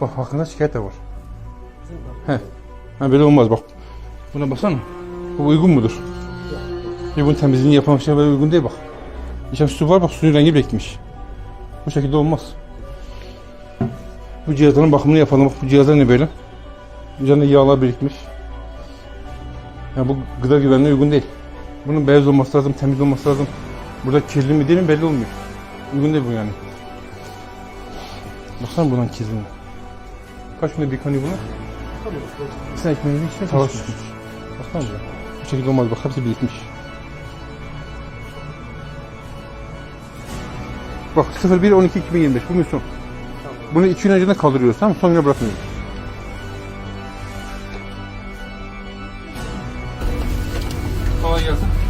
Bak hakkında şikayet de var. He. Ha böyle olmaz bak. Buna baksana. Bu uygun mudur? Bir bunun temizliğini yapan şey böyle uygun değil bak. İçeride su var bak suyun rengi bile gitmiş. Bu şekilde olmaz. Bu cihazların bakımını yapalım. Bak bu cihazlar ne böyle? Üzerinde yağlar birikmiş. Ya bu gıda güvenliğine uygun değil. Bunun beyaz olması lazım, temiz olması lazım. Burada kirli mi değil mi belli olmuyor. Uygun değil bu yani. Baksana bunun kirliliğine. Kaç günde yıkanıyor bunlar? Sen ekmeğini içine Savaş tutmuş. Baksana bize. Bu şekilde olmaz bak hepsi birikmiş. Bak 01 12 2025 bu misyon. Tamam. Bunu 2 gün önceden kaldırıyoruz tamam mı? Son güne bırakmıyoruz. Kolay gelsin.